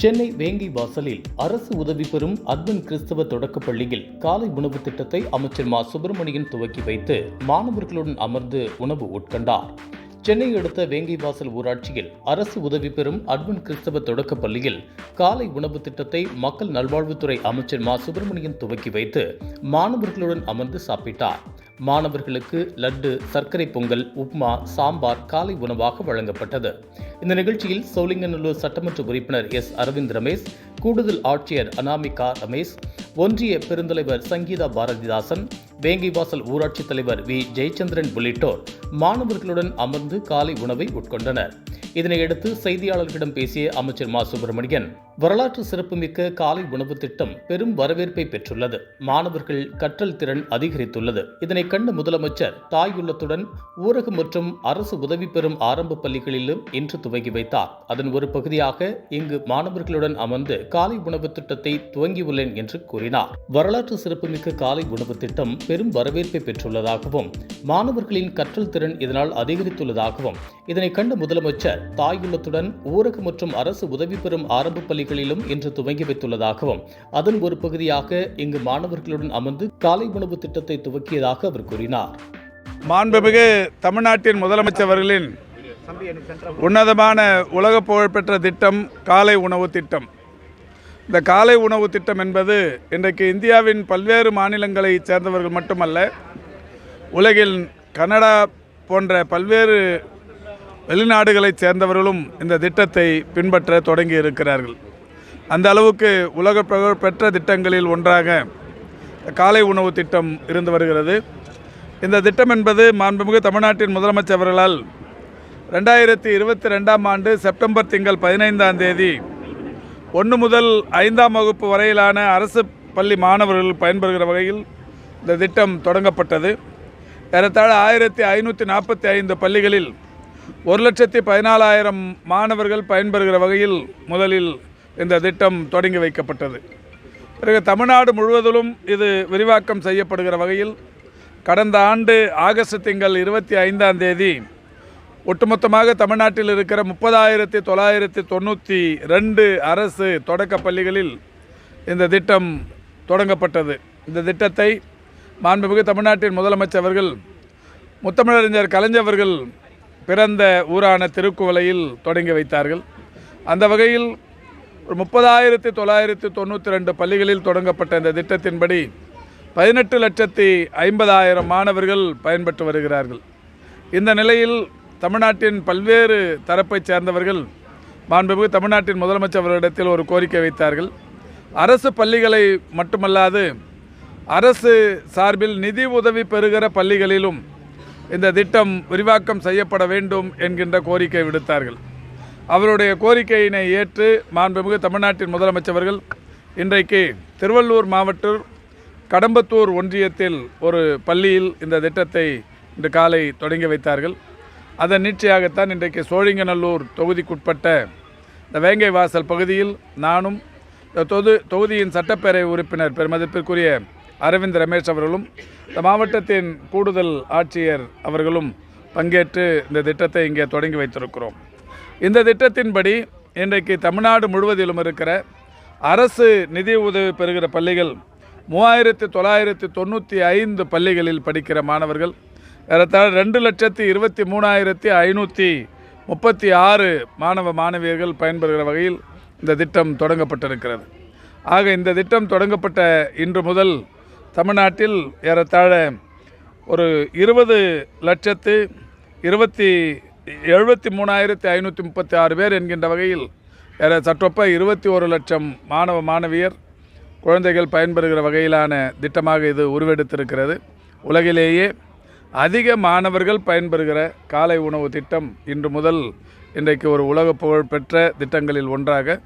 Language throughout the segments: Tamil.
சென்னை வேங்கை வாசலில் அரசு உதவி பெறும் அர்பன் கிறிஸ்தவ தொடக்கப் பள்ளியில் காலை உணவு திட்டத்தை அமைச்சர் மா. சுப்பிரமணியன் துவக்கி வைத்து மாணவர்களுடன் அமர்ந்து உணவு உட்கொண்டார். சென்னை அடுத்த வேங்கை வாசல் ஊராட்சியில் அரசு உதவி பெறும் அட்வென்ட் கிறிஸ்தவ தொடக்கப் பள்ளியில் காலை உணவு திட்டத்தை மக்கள் நல்வாழ்வுத்துறை அமைச்சர் மா. சுப்பிரமணியன் துவக்கி வைத்து மாணவர்களுடன் அமர்ந்து சாப்பிட்டார். மாணவர்களுக்கு லட்டு சர்க்கரை பொங்கல் உப்மா சாம்பார் காலை உணவாக வழங்கப்பட்டது. இந்த நிகழ்ச்சியில் சோலிங்கநல்லூர் சட்டமன்ற உறுப்பினர் எஸ். அரவிந்த் ரமேஷ் கூடுதல் ஆட்சியர் அனாமிகா ரமேஷ் ஒன்றிய பெருந்தலைவர் சங்கீதா பாரதிதாசன் வேங்கிவாசல் ஊராட்சித் தலைவர் வி. ஜெயச்சந்திரன் உள்ளிட்டோர் மாணவர்களுடன் அமர்ந்து காலை உணவை உட்கொண்டனர். இதனையடுத்து செய்தியாளர்களிடம் பேசிய அமைச்சர் மா. சுப்பிரமணியன் வரலாற்று சிறப்புமிக்க காலை உணவு திட்டம் பெரும் வரவேற்பை பெற்றுள்ளது. மாணவர்கள் கற்றல் திறன் அதிகரித்துள்ளது. இதனை கண்ட முதலமைச்சர் தாயுள்ளத்துடன் ஊரக மற்றும் அரசு உதவி பெறும் ஆரம்ப பள்ளிகளிலும் இன்று துவங்கி வைத்தார். அதன் ஒரு பகுதியாக இங்கு மாணவர்களுடன் அமர்ந்து காலை உணவு திட்டத்தை துவங்கியுள்ளேன் என்று கூறினார். வரலாற்று சிறப்புமிக்க காலை உணவு திட்டம் பெரும் வரவேற்பை பெற்றுள்ளதாகவும் மாணவர்களின் கற்றல் திறன் இதனால் அதிகரித்துள்ளதாகவும் இதனை கண்ட முதலமைச்சர் தாயுள்ளத்துடன் ஊரக மற்றும் அரசு உதவி பெறும் ஆரம்ப பள்ளிகளிலும் இன்று துவங்கி வைத்துள்ளதாகவும் அதன் ஒரு பகுதியாக இங்கு மாணவர்களுடன் அமர்ந்து காலை உணவு திட்டத்தை துவக்கியதாக அவர் கூறினார். மாண்புமிகு தமிழ்நாட்டின் முதலமைச்சர்களின் உன்னதமான உலக புகழ்பெற்ற திட்டம் காலை உணவு திட்டம். இந்த காலை உணவு திட்டம் என்பது இன்றைக்கு இந்தியாவின் பல்வேறு மாநிலங்களைச் சேர்ந்தவர்கள் மட்டுமல்ல உலகில் கனடா போன்ற பல்வேறு வெளிநாடுகளைச் சேர்ந்தவர்களும் இந்த திட்டத்தை பின்பற்ற தொடங்கி இருக்கிறார்கள் அந்த அளவுக்கு உலக புகழ் பெற்ற திட்டங்களில் ஒன்றாக காலை உணவு திட்டம் இருந்து வருகிறது. இந்த திட்டம் என்பது மாண்புமிகு தமிழ்நாட்டின் முதலமைச்சர் அவர்களால் ரெண்டாயிரத்தி இருபத்தி ரெண்டாம் ஆண்டு செப்டம்பர் திங்கள் பதினைந்தாம் தேதி ஒன்று முதல் ஐந்தாம் வகுப்பு வரையிலான அரசு பள்ளி மாணவர்கள் பயன்பெறுகிற வகையில் இந்த திட்டம் தொடங்கப்பட்டது. ஏறத்தாழ ஆயிரத்தி ஐநூற்றி நாற்பத்தி ஐந்து பள்ளிகளில் ஒரு லட்சத்தி பதினாலாயிரம் மாணவர்கள் பயன்பெறுகிற வகையில் முதலில் இந்த திட்டம் தொடங்கி வைக்கப்பட்டது. பிறகு தமிழ்நாடு முழுவதிலும் இது விரிவாக்கம் செய்யப்படுகிற வகையில் கடந்த ஆண்டு ஆகஸ்ட் திங்கள் இருபத்தி ஐந்தாம் தேதி ஒட்டுமொத்தமாக தமிழ்நாட்டில் இருக்கிற முப்பதாயிரத்தி தொள்ளாயிரத்தி தொண்ணூற்றி ரெண்டு அரசு தொடக்க பள்ளிகளில் இந்த திட்டம் தொடங்கப்பட்டது. இந்த திட்டத்தை மாண்புமிகு தமிழ்நாட்டின் முதலமைச்சர் அவர்கள் முத்தமிழறிஞர் கலைஞர்கள் பிறந்த ஊரான திருக்குவளையில் தொடங்கி வைத்தார்கள். அந்த வகையில் ஒரு முப்பதாயிரத்தி தொள்ளாயிரத்தி தொண்ணூற்றி ரெண்டு பள்ளிகளில் தொடங்கப்பட்ட இந்த திட்டத்தின்படி பதினெட்டு லட்சத்தி ஐம்பதாயிரம் மாணவர்கள் பயன்பெற்று வருகிறார்கள். இந்த நிலையில் தமிழ்நாட்டின் பல்வேறு தரப்பைச் சேர்ந்தவர்கள் மாண்புமிகு தமிழ்நாட்டின் முதலமைச்சர் அவர்களிடத்தில் ஒரு கோரிக்கை வைத்தார்கள். அரசு பள்ளிகளை மட்டுமல்லாது அரசு சார்பில் நிதி உதவி பெறுகிற பள்ளிகளிலும் இந்த திட்டம் விரிவாக்கம் செய்யப்பட வேண்டும் என்கின்ற கோரிக்கை விடுத்தார்கள். அவருடைய கோரிக்கையினை ஏற்று மாண்புமிகு தமிழ்நாட்டின் முதலமைச்சர்கள் இன்றைக்கு திருவள்ளூர் மாவட்டம் கடம்பத்தூர் ஒன்றியத்தில் ஒரு பள்ளியில் இந்த திட்டத்தை இன்று காலை தொடங்கி வைத்தார்கள். அதன் நீட்சியாகத்தான் இன்றைக்கு சோழிங்கநல்லூர் தொகுதிக்குட்பட்ட இந்த வேங்கை வாசல் பகுதியில் நானும் இந்த தொது தொகுதியின் சட்டப்பேரவை உறுப்பினர் பெருமதிப்பிற்குரிய அரவிந்த் ரமேஷ் அவர்களும் இந்த மாவட்டத்தின் கூடுதல் ஆட்சியர் அவர்களும் பங்கேற்று இந்த திட்டத்தை இங்கே தொடங்கி வைத்திருக்கிறோம். இந்த திட்டத்தின்படி இன்றைக்கு தமிழ்நாடு முழுவதிலும் இருக்கிற அரசு நிதி உதவி பெறுகிற பள்ளிகள் மூவாயிரத்தி தொள்ளாயிரத்தி தொண்ணூற்றி ஐந்து பள்ளிகளில் படிக்கிற மாணவர்கள் ஏறத்தாழ ரெண்டு லட்சத்தி இருபத்தி மூணாயிரத்தி ஐநூற்றி முப்பத்தி ஆறு மாணவ மாணவியர்கள் பயன்பெறுகிற வகையில் இந்த திட்டம் தொடங்கப்பட்டிருக்கிறது. ஆக இந்த திட்டம் தொடங்கப்பட்ட இன்று முதல் தமிழ்நாட்டில் ஏறத்தாழ ஒரு இருபது லட்சத்து இருபத்தி எழுபத்தி மூணாயிரத்தி ஐநூற்றி முப்பத்தி ஆறு பேர் என்கின்ற வகையில் சற்றொப்ப இருபத்தி ஒரு லட்சம் மாணவ மாணவியர் குழந்தைகள் பயன்பெறுகிற வகையிலான திட்டமாக இது உருவெடுத்திருக்கிறது. உலகிலேயே அதிக மாணவர்கள் பயன்பெறுகிற காலை உணவு திட்டம் இன்று முதல் இன்றைக்கு ஒரு உலக புகழ் பெற்ற திட்டங்களில் ஒன்றாக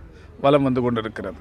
வலம் வந்து கொண்டிருக்கிறது.